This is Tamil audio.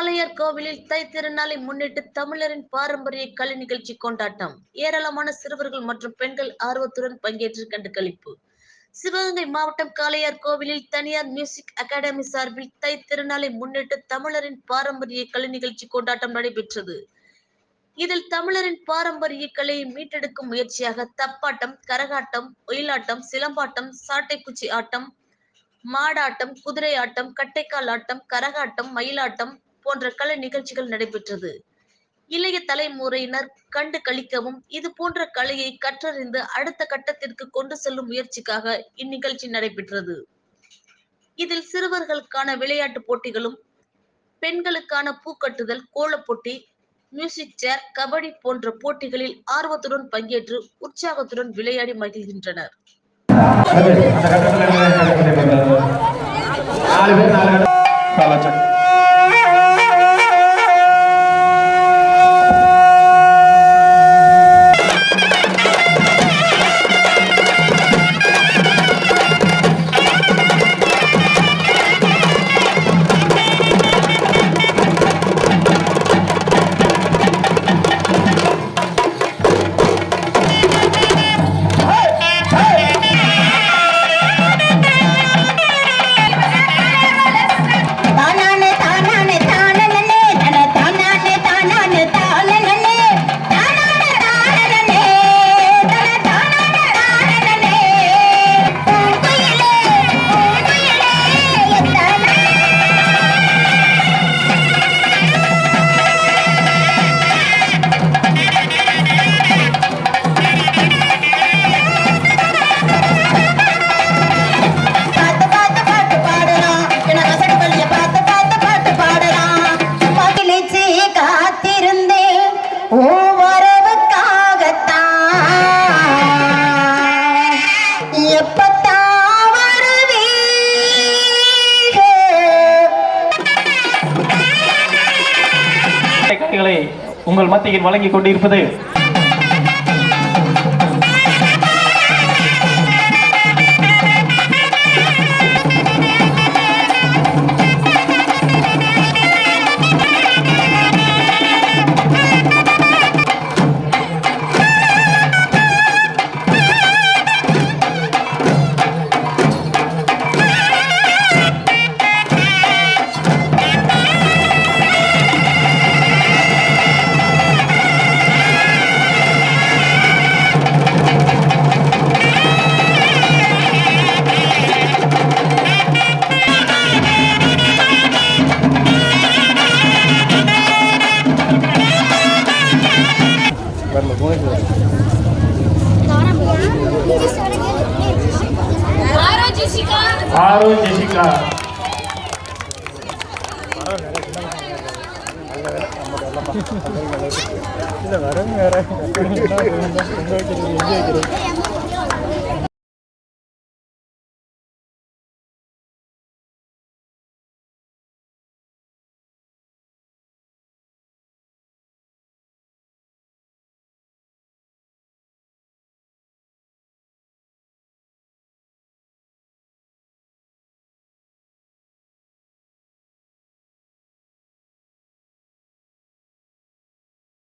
காளையார் கோவிலில் தை திருநாளை முன்னிட்டு தமிழரின் பாரம்பரிய கலை நிகழ்ச்சி கொண்டாட்டம். ஏராளமான சிறுவர்கள் மற்றும் பெண்கள் ஆர்வத்துடன் பங்கேற்று கண்டுகளிப்பு சிவகங்கை மாவட்டம் காளையார் கோவிலில் தனியார் மியூசிக் அகாடமி சார்பில் தை திருநாளை முன்னிட்டு தமிழரின் பாரம்பரிய கலை நிகழ்ச்சி கொண்டாட்டம் நடைபெற்றது. இதில் தமிழரின் பாரம்பரிய கலையை மீட்டெடுக்கும் முயற்சியாக தப்பாட்டம் கரகாட்டம் ஒயிலாட்டம் சிலம்பாட்டம் சாட்டைக்குச்சி ஆட்டம் மாடாட்டம் குதிரை ஆட்டம் கட்டைக்கால் ஆட்டம் கரகாட்டம் மயிலாட்டம் போன்ற கலை நிகழ்ச்சிகள் நடைபெற்றது. இளைய தலைமுறையினர் கண்டு களிக்கவும் இது போன்ற கலையை கற்றறிந்து அடுத்த கட்டத்திற்கு கொண்டு செல்லும் முயற்சிக்காக இந்நிகழ்ச்சி நடைபெற்றது. இதில் சிறுவர்களுக்கான விளையாட்டு போட்டிகளும் பெண்களுக்கான பூக்கட்டுதல் கோலப்போட்டி மியூசிக் சேர் கபடி போன்ற போட்டிகளில் ஆர்வத்துடன் பங்கேற்று உற்சாகத்துடன் விளையாடி மகிழ்கின்றனர். நாலு பேர் நாலு உங்கள் மத்தியில் வழங்கிக் கொண்டிருப்பது ஆரோ ஜெசிகா இல்ல வரங்க வேற பொங்க வைக்கிறது எங்க வைக்கிறது